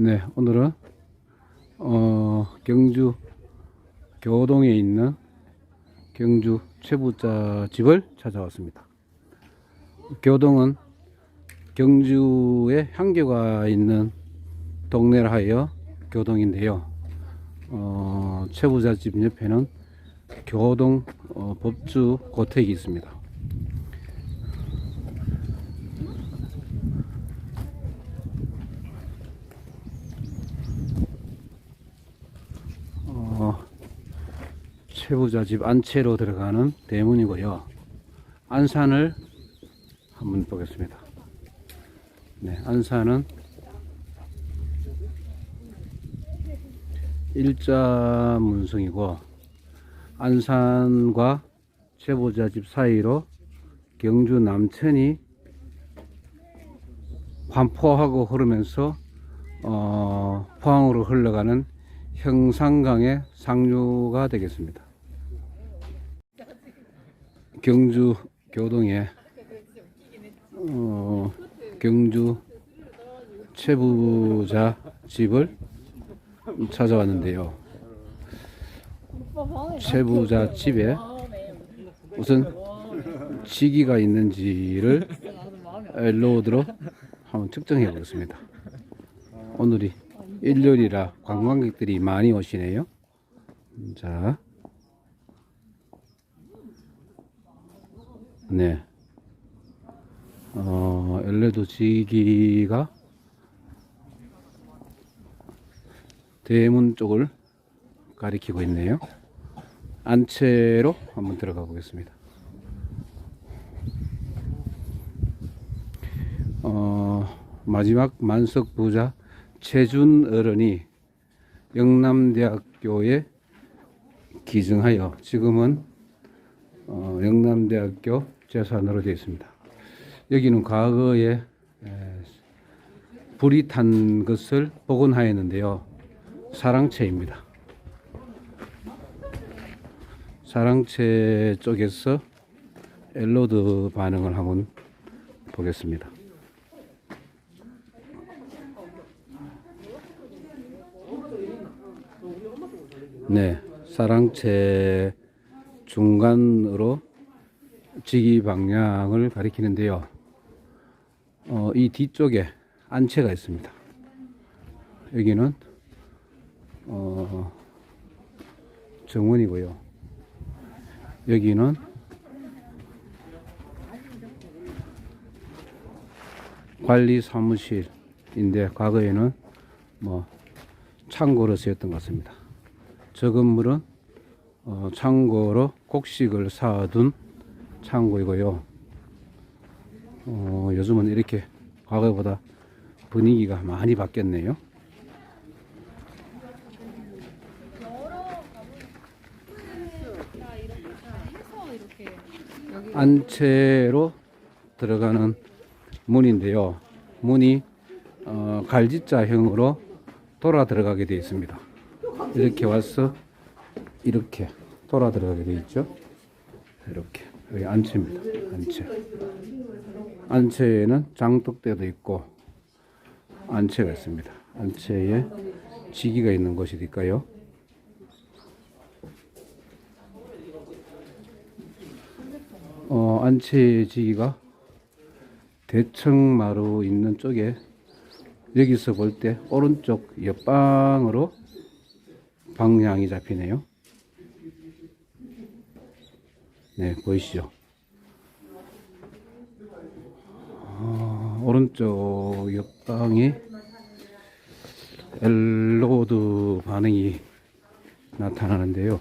네, 오늘은 어, 경주 교동에 있는 경주 최부자 집을 찾아왔습니다. 교동은 경주에 향교가 있는 동네라 하여 교동인데요. 어, 최부자 집 옆에는 교동 어, 법주 고택이 있습니다. 최부자 집 안채로 들어가는 대문이고요. 안산을 한번 보겠습니다. 네, 안산은 일자 문성이고 안산과 최부자 집 사이로 경주 남천이 반포하고 흐르면서 어, 포항으로 흘러가는 형산강의 상류가 되겠습니다. 경주 교동에 어, 경주 최부자 집을 찾아왔는데요. 최부자 집에 우선 지기가 있는지를 로드로 한번 측정해 보겠습니다. 오늘이 일요일이라 관광객들이 많이 오시네요. 자, 네. 어, 엘레도 지기가 대문 쪽을 가리키고 있네요. 안채로 한번 들어가 보겠습니다. 어, 마지막 만석 부자 최준 어른이 영남대학교에 기증하여 지금은 어, 영남대학교 재산으로 되어 있습니다. 여기는 과거에 에, 불이 탄 것을 복원하였는데요. 사랑채입니다. 사랑채 쪽에서 엘로드 반응을 한번 보겠습니다. 네, 사랑채 중간으로 지기 방향을 가리키는데요. 어, 이 뒤쪽에 안채가 있습니다. 여기는 어, 정원이고요. 여기는 관리 사무실인데 과거에는 뭐 창고로 쓰였던 것 같습니다. 저 건물은 어, 창고로 곡식을 사둔 창고이고요. 어, 요즘은 이렇게 과거보다 분위기가 많이 바뀌었네요. 안채로 들어가는 문인데요. 문이 어, 갈지자형으로 돌아 들어가게 되어 있습니다. 이렇게 와서 이렇게 돌아 들어가게 되어 있죠. 이렇게 여기 안채입니다. 안채. 안채에는 장독대도 있고 안채가 있습니다. 안채에 지기가 있는 곳이니까요. 어, 안채 지기가 대청마루 있는 쪽에 여기서 볼 때 오른쪽 옆방으로 방향이 잡히네요. 네, 보이시죠? 어, 오른쪽 옆방에 엘로드 반응이 나타나는데요.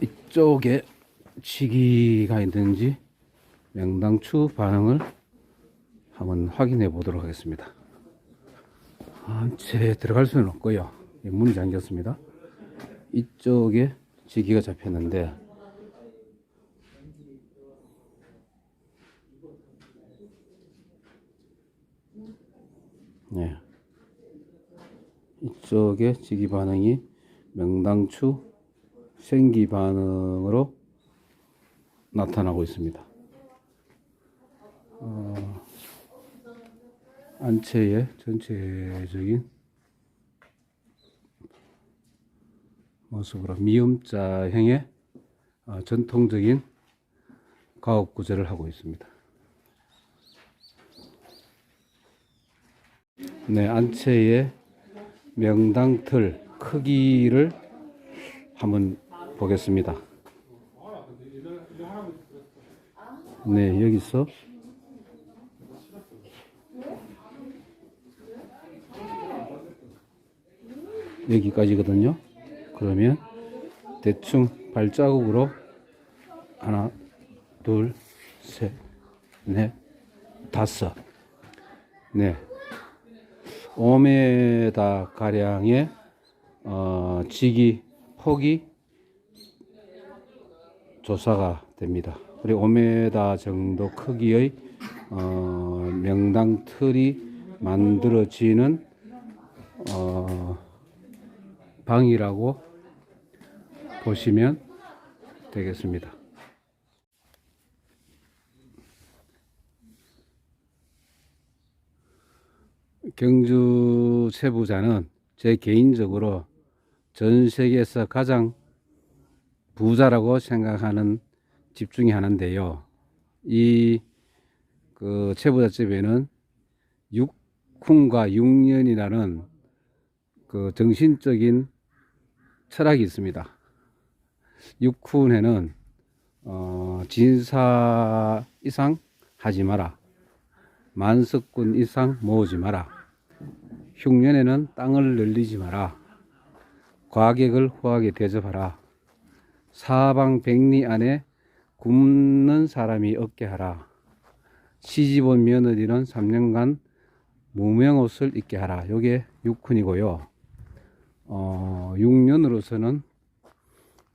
이쪽에 지기가 있는지 명당추 반응을 한번 확인해 보도록 하겠습니다. 한채 들어갈 수는 없고요. 예, 문이 잠겼습니다. 이쪽에 지기가 잡혔는데 네. 이쪽에 지기 반응이 명당추 생기 반응으로 나타나고 있습니다. 어, 안채의 전체적인 모습으로 미음자형의 어, 전통적인 가옥 구조를 하고 있습니다. 네, 안채의 명당틀 크기를 한번 보겠습니다. 네, 여기서 여기까지거든요. 그러면 대충 발자국으로 하나, 둘, 셋, 넷, 다섯. 네. 5m 가량의 어, 지기 폭이 조사가 됩니다. 그리고 5m 정도 크기의 어, 명당 틀이 만들어지는 어, 방이라고 보시면 되겠습니다. 경주 세부자는 제 개인적으로 전 세계에서 가장 부자라고 생각하는 집 중에 하나인데요. 이그 채부자집에는 육훈과 육년이라는 그 정신적인 철학이 있습니다. 육훈에는 어, 진사 이상 하지 마라. 만석군 이상 모으지 마라. 흉년에는 땅을 늘리지 마라. 과객을 후하게 대접하라. 사방 백리 안에 굶는 사람이 없게 하라. 시집온 며느리는 3년간 무명옷을 입게 하라. 요게 육훈이고요. 어, 6년으로서는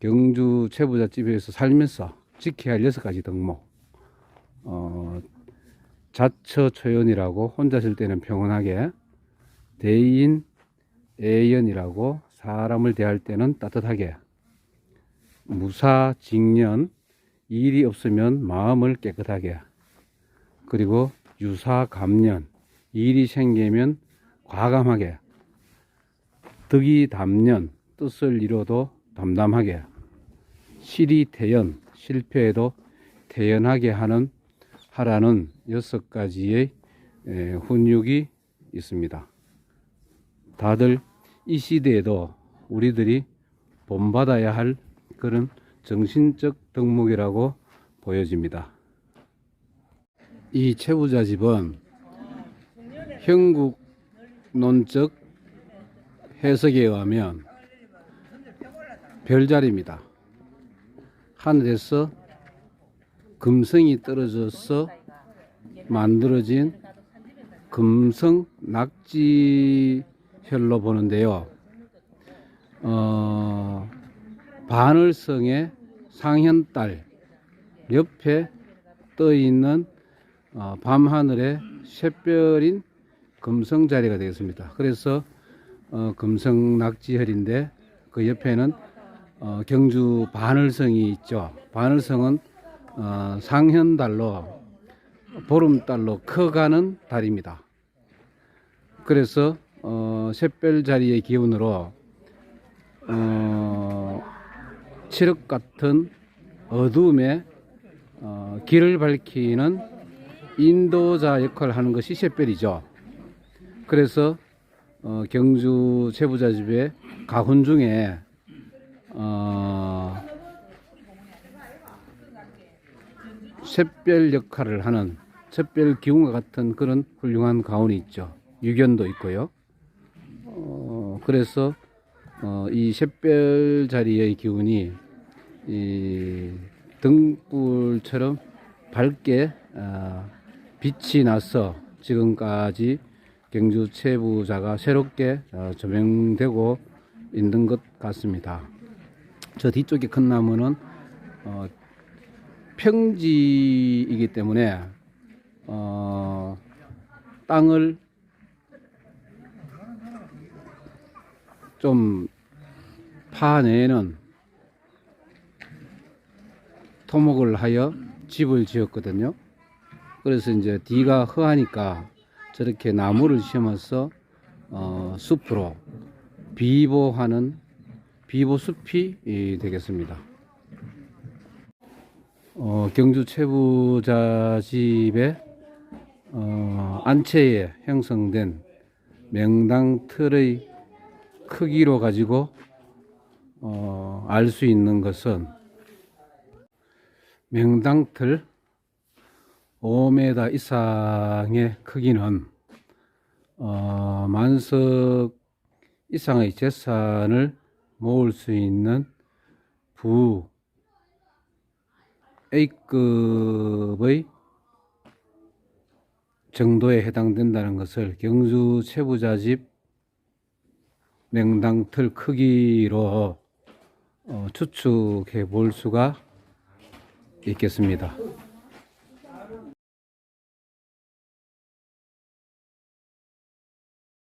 경주 채부자 집에서 살면서 지켜야 할 여섯 가지 덕목. 어, 자처 초연이라고 혼자 있을 때는 평온하게 대인 애연이라고 사람을 대할 때는 따뜻하게 무사 직년 일이 없으면 마음을 깨끗하게 그리고 유사 감년 일이 생기면 과감하게 득이 담년 뜻을 이뤄도 담담하게 실이 태연 실패에도 태연하게 하는 하라는 여섯 가지의 에, 훈육이 있습니다. 다들 이 시대에도 우리들이 본받아야 할 그런 정신적 덕목이라고 보여집니다. 이 채부자 집은 형국론적 해석에 의하면 별자리입니다. 하늘에서 금성이 떨어져서 만들어진 금성 낙지혈로 보는데요. 어, 바늘성의 상현달 옆에 떠 있는 어, 밤하늘의 샛별인 금성 자리가 되겠습니다. 그래서 어, 금성 낙지혈인데 그 옆에는 어, 경주 바늘성이 있죠. 바늘성은 어, 상현달로 보름달로 커가는 달입니다. 그래서 어, 샛별 자리의 기운으로 어, 칠흑 같은 어둠에 어, 길을 밝히는 인도자 역할을 하는 것이 샛별이죠. 그래서 어, 경주 채부자 집의 가훈 중에 어, 샛별 역할을 하는 샛별 기운과 같은 그런 훌륭한 가훈이 있죠. 유견도 있고요. 어, 그래서 어, 이 샛별 자리의 기운이 이 등불처럼 밝게 어, 빛이 나서 지금까지 경주 채부자가 새롭게 어, 조명되고 있는 것 같습니다. 저 뒤쪽에 큰 나무는 어, 평지이기 때문에 어, 땅을 좀 파내는 토목을 하여 집을 지었거든요. 그래서 이제 뒤가 허하니까 저렇게 나무를 심어서 어, 숲으로 비보하는 비보숲이 이, 되겠습니다. 어, 경주 최부자 집의 어, 안채에 형성된 명당 틀의 크기로 가지고 어, 알 수 있는 것은 명당 틀 5m 이상의 크기는 어, 만석 이상의 재산을 모을 수 있는 부 A급의 정도에 해당된다는 것을 경주 최부자집 명당 틀 크기로 어, 추측해 볼 수가 있겠습니다.